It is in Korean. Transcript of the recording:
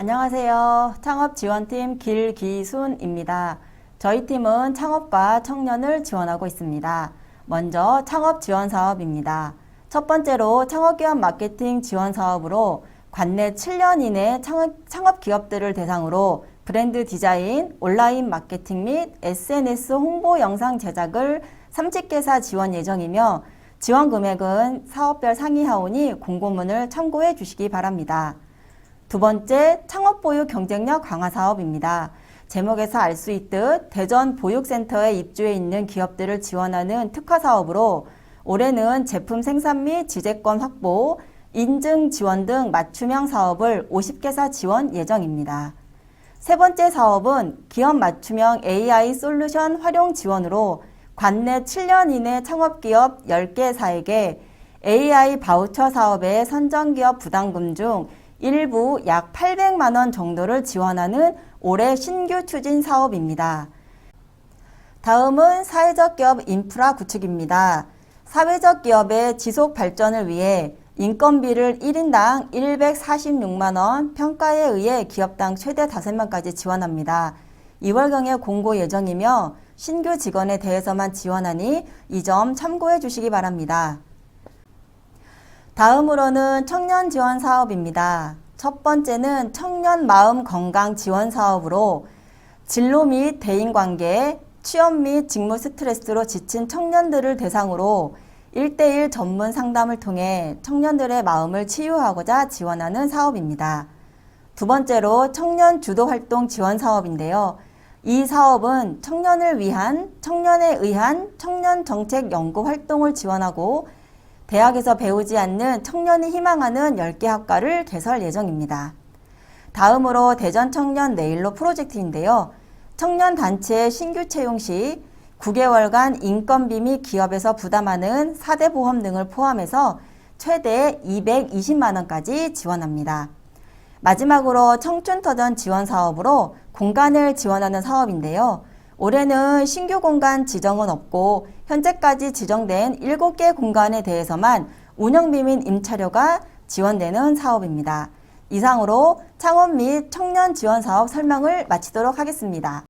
안녕하세요. 창업 지원팀 길기순입니다. 저희 팀은 창업과 청년을 지원하고 있습니다. 먼저 창업 지원 사업입니다. 첫 번째로 창업기업 마케팅 지원 사업으로 관내 7년 이내 창업, 창업 기업들을 대상으로 브랜드 디자인, 온라인 마케팅 및 SNS 홍보 영상 제작을 30개사 지원 예정이며 지원 금액은 사업별 상위 하오니 공고문을 참고해 주시기 바랍니다. 두 번째, 창업 보육 경쟁력 강화 사업입니다. 제목에서 알 수 있듯 대전 보육센터에 입주해 있는 기업들을 지원하는 특화 사업으로 올해는 제품 생산 및 지재권 확보, 인증 지원 등 맞춤형 사업을 50개사 지원 예정입니다. 세 번째 사업은 기업 맞춤형 AI 솔루션 활용 지원으로 관내 7년 이내 창업기업 10개사에게 AI 바우처 사업의 선정기업 부담금 중 일부 약 800만 원 정도를 지원하는 올해 신규 추진 사업입니다. 다음은 사회적 기업 인프라 구축입니다. 사회적 기업의 지속 발전을 위해 인건비를 1인당 146만원, 평가에 의해 기업당 최대 5명까지 지원합니다. 2월경에 공고 예정이며 신규 직원에 대해서만 지원하니 이 점 참고해 주시기 바랍니다. 다음으로는 청년 지원 사업입니다. 첫 번째는 청년 마음 건강 지원 사업으로 진로 및 대인 관계, 취업 및 직무 스트레스로 지친 청년들을 대상으로 1대1 전문 상담을 통해 청년들의 마음을 치유하고자 지원하는 사업입니다. 두 번째로 청년 주도 활동 지원 사업인데요. 이 사업은 청년을 위한, 청년에 의한 청년 정책 연구 활동을 지원하고 대학에서 배우지 않는 청년이 희망하는 10개 학과를 개설 예정입니다. 다음으로 대전 청년 네일로 프로젝트인데요. 청년 단체 신규 채용 시 9개월간 인건비 및 기업에서 부담하는 4대 보험 등을 포함해서 최대 220만 원까지 지원합니다. 마지막으로 청춘터전 지원 사업으로 공간을 지원하는 사업인데요. 올해는 신규 공간 지정은 없고 현재까지 지정된 7개 공간에 대해서만 운영비 및 임차료가 지원되는 사업입니다. 이상으로 창업 및 청년 지원 사업 설명을 마치도록 하겠습니다.